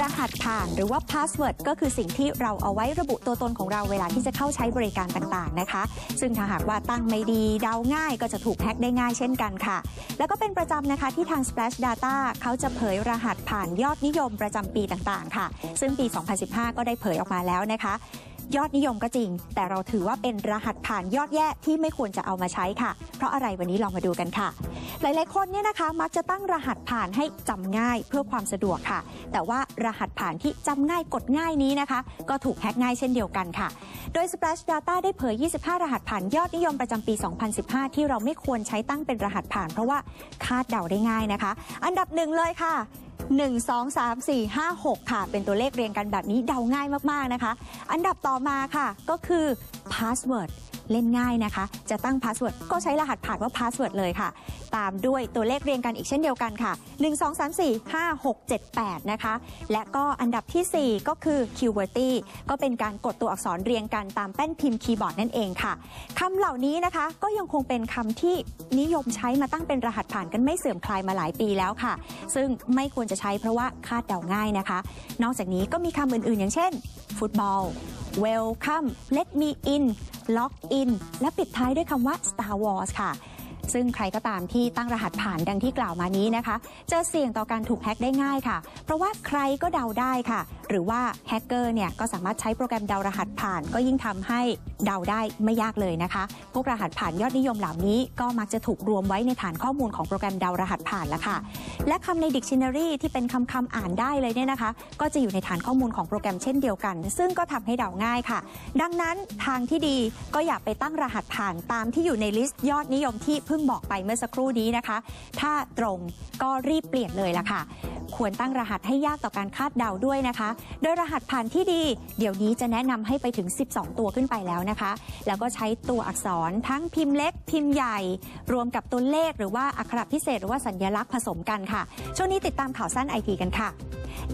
รหัสผ่านหรือว่าพาสเวิร์ดก็คือสิ่งที่เราเอาไว้ระบุตัวตนของเราเวลาที่จะเข้าใช้บริการต่างๆนะคะ ซึ่งถ้าหากว่าตั้งไม่ดีเดาง่ายก็จะถูกแฮ็กได้ง่ายเช่นกันค่ะ แล้วก็เป็นประจำนะคะที่ทาง Splash Data เขาจะเผยรหัสผ่านยอดนิยมประจำปีต่างๆ ค่ะ ซึ่งปี 2015 ก็ได้เผยออกมาแล้วนะคะ ยอดนิยมก็จริง แต่เราถือว่าเป็นรหัสผ่านยอดแย่ที่ไม่ควรจะเอามาใช้ค่ะ เพราะอะไรวันนี้ลองมาดูกันค่ะ หลายๆคนเนี่ยนะคะมักจะตั้งรหัสผ่านให้จำง่ายเพื่อความสะดวกค่ะ แต่ว่ารหัสผ่านที่จำง่ายกดง่ายนี้นะคะ ก็ถูกแฮกง่ายเช่นเดียวกันค่ะ โดย Splash Data ได้เผย 25 รหัสผ่านยอดนิยมประจำปี 2015 ที่เราไม่ควรใช้ตั้งเป็นรหัสผ่าน เพราะว่าคาดเดาได้ง่ายนะคะ อันดับหนึ่งเลยค่ะ 1 2 3 4 5 6 ค่ะ เป็นตัวเลขเรียงกันแบบนี้เดาง่ายมาก ๆ นะคะ อันดับต่อมาค่ะก็คือ password เล่นง่ายนะคะ จะตั้ง password ก็ใช้รหัสผ่านว่า password เลยค่ะ ตามด้วยตัวเลขเรียงกันอีกเช่นเดียวกันค่ะ 1 2 3 4 5 6 7 8 นะคะ และก็อันดับทีสี่ 4 ก็คือ QWERTY ก็เป็นการกดตัวอักษรเรียงกันตามแป้นพิมพ์คีย์บอร์ดนั่นเองค่ะคำเหล่านี้นะคะก็ยังคงเป็นคำที่นิยมใช้มาตั้งเป็นรหัสผ่านกันไม่เสื่อมคลายมาหลายปีแล้วค่ะ ซึ่งไม่ควรจะใช้เพราะว่าคาดเดาง่ายนะคะ นอกจากนี้ก็มีคำอื่นๆ อย่างเช่น ฟุตบอล welcome let me in log in และปิดท้ายด้วยคำว่า Star Wars ค่ะ ซึ่งใครก็ตามที่ตั้งรหัสผ่านดังที่กล่าวมานี้นะคะ จะเสี่ยงต่อการถูกแฮ็กได้ง่ายค่ะ เพราะว่าใครก็เดาได้ค่ะ หรือว่าแฮกเกอร์เนี่ยก็สามารถใช้โปรแกรมเดารหัสผ่าน ก็ยิ่งทำให้เดาได้ไม่ยากเลยนะคะ พวกรหัสผ่านยอดนิยมเหล่านี้ก็มักจะถูกรวมไว้ในฐานข้อมูลของโปรแกรมเดารหัสผ่านแล้วค่ะ และคำใน Dictionary ที่เป็นคำคำอ่านได้เลยเนี่ยนะคะ ก็จะอยู่ในฐานข้อมูลของโปรแกรมเช่นเดียวกัน ซึ่งก็ทำให้เดาง่ายค่ะ ดังนั้นทางที่ดีก็อย่าไปตั้งรหัสผ่านตามที่อยู่ในลิสต์ยอดนิยมที่เพิ่งบอกไปเมื่อสักครู่นี้นะคะ ถ้าตรงก็รีบเปลี่ยนเลยละค่ะ ควรตั้งรหัสให้ยากต่อการคาดเดาด้วยนะคะ โดยรหัสผ่านที่ดี เดี๋ยวนี้จะแนะนำให้ไปถึง 12 ตัวขึ้นไปแล้วนะคะ แล้วก็ใช้ตัวอักษรทั้งพิมพ์เล็ก พิมพ์ใหญ่ รวมกับตัวเลข หรือว่าอักขระพิเศษหรือว่าสัญลักษณ์ผสมกันค่ะ ช่วงนี้ติดตามข่าวสั้นไอทีกันค่ะ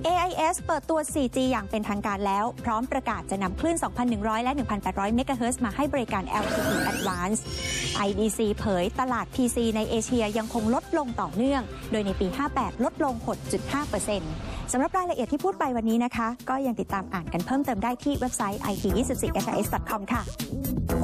AIS เปิดตัว 4G อย่างเป็นทางการแล้ว พร้อมประกาศจะนำคลื่น 2,100 และ 1,800 เมกะเฮิรตซ์มาให้บริการ LTE Advanced IDC เผยตลาด PC ในเอเชียยังคงลดลงต่อเนื่อง โดยในปี 58 ลดลง 6.5%สำหรับรายละเอียดที่พูดไปวันนี้นะคะ ก็ยังติดตามอ่านกันเพิ่มเติมได้ที่เว็บไซต์ it24hs.com ค่ะ